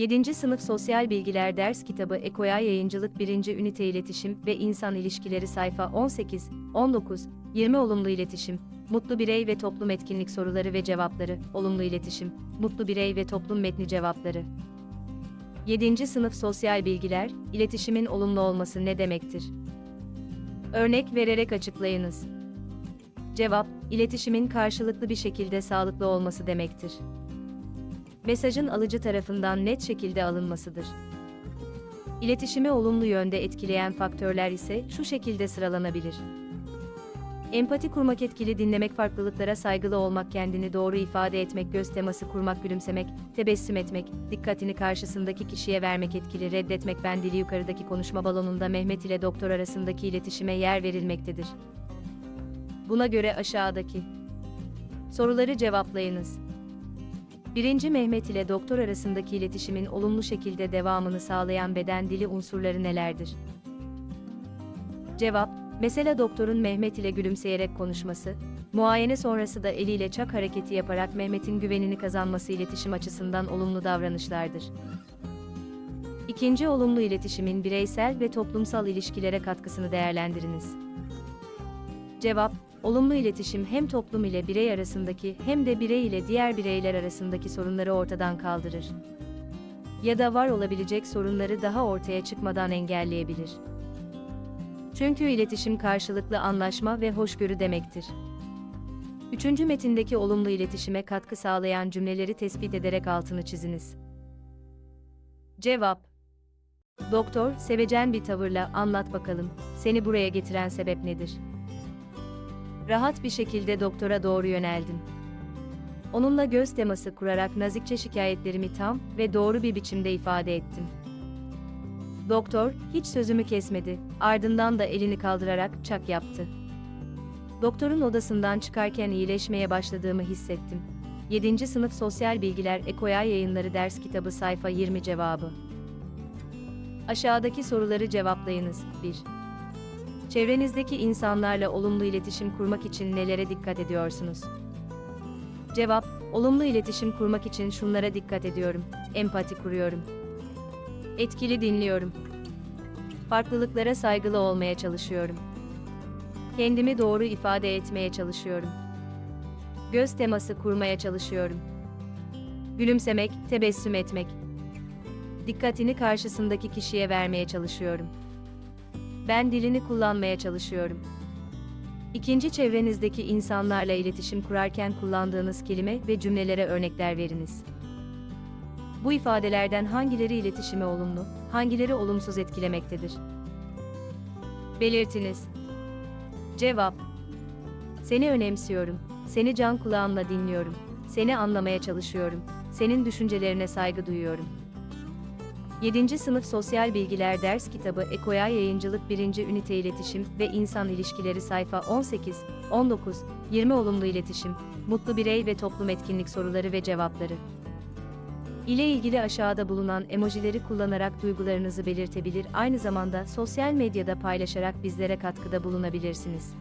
7. Sınıf Sosyal Bilgiler Ders Kitabı Ekoya Yayıncılık 1. Ünite İletişim ve İnsan İlişkileri Sayfa 18, 19, 20 Olumlu İletişim, Mutlu Birey ve Toplum Etkinlik Soruları ve Cevapları, Olumlu İletişim, Mutlu Birey ve Toplum Metni Cevapları. 7. Sınıf Sosyal Bilgiler, İletişimin olumlu olması ne demektir? Örnek vererek açıklayınız. Cevap, iletişimin karşılıklı bir şekilde sağlıklı olması demektir. Mesajın alıcı tarafından net şekilde alınmasıdır. İletişimi olumlu yönde etkileyen faktörler ise şu şekilde sıralanabilir. Empati kurmak etkili dinlemek farklılıklara saygılı olmak kendini doğru ifade etmek göz teması kurmak gülümsemek, tebessüm etmek, dikkatini karşısındaki kişiye vermek etkili reddetmek ben dili yukarıdaki konuşma balonunda Mehmet ile doktor arasındaki iletişime yer verilmektedir. Buna göre aşağıdaki soruları cevaplayınız. 1. Mehmet ile doktor arasındaki iletişimin olumlu şekilde devamını sağlayan beden dili unsurları nelerdir? Cevap, mesela doktorun Mehmet ile gülümseyerek konuşması, muayene sonrası da eliyle çak hareketi yaparak Mehmet'in güvenini kazanması iletişim açısından olumlu davranışlardır. İkinci olumlu iletişimin bireysel ve toplumsal ilişkilere katkısını değerlendiriniz. Cevap, olumlu iletişim hem toplum ile birey arasındaki hem de birey ile diğer bireyler arasındaki sorunları ortadan kaldırır. Ya da var olabilecek sorunları daha ortaya çıkmadan engelleyebilir. Çünkü iletişim karşılıklı anlaşma ve hoşgörü demektir. Üçüncü metindeki olumlu iletişime katkı sağlayan cümleleri tespit ederek altını çiziniz. Cevap Doktor, sevecen bir tavırla anlat bakalım, seni buraya getiren sebep nedir? Rahat bir şekilde doktora doğru yöneldim. Onunla göz teması kurarak nazikçe şikayetlerimi tam ve doğru bir biçimde ifade ettim. Doktor, hiç sözümü kesmedi, ardından da elini kaldırarak çak yaptı. Doktorun odasından çıkarken iyileşmeye başladığımı hissettim. 7. Sınıf Sosyal Bilgiler Ekoya Yayınları Ders Kitabı Sayfa 20 Cevabı Aşağıdaki soruları cevaplayınız. 1. Çevrenizdeki insanlarla olumlu iletişim kurmak için nelere dikkat ediyorsunuz? Cevap, olumlu iletişim kurmak için şunlara dikkat ediyorum. Empati kuruyorum. Etkili dinliyorum. Farklılıklara saygılı olmaya çalışıyorum. Kendimi doğru ifade etmeye çalışıyorum. Göz teması kurmaya çalışıyorum. Gülümsemek, tebessüm etmek. Dikkatini karşısındaki kişiye vermeye çalışıyorum. Ben dilini kullanmaya çalışıyorum. İkinci çevrenizdeki insanlarla iletişim kurarken kullandığınız kelime ve cümlelere örnekler veriniz. Bu ifadelerden hangileri iletişime olumlu, hangileri olumsuz etkilemektedir? Belirtiniz. Cevap. Seni önemsiyorum. Seni can kulağımla dinliyorum. Seni anlamaya çalışıyorum. Senin düşüncelerine saygı duyuyorum. 7. Sınıf Sosyal Bilgiler Ders Kitabı Ekoya Yayıncılık 1. Ünite İletişim ve İnsan İlişkileri Sayfa 18, 19, 20 Olumlu İletişim, Mutlu Birey ve Toplum Etkinlik Soruları ve Cevapları ile ilgili aşağıda bulunan emojileri kullanarak duygularınızı belirtebilir aynı zamanda sosyal medyada paylaşarak bizlere katkıda bulunabilirsiniz.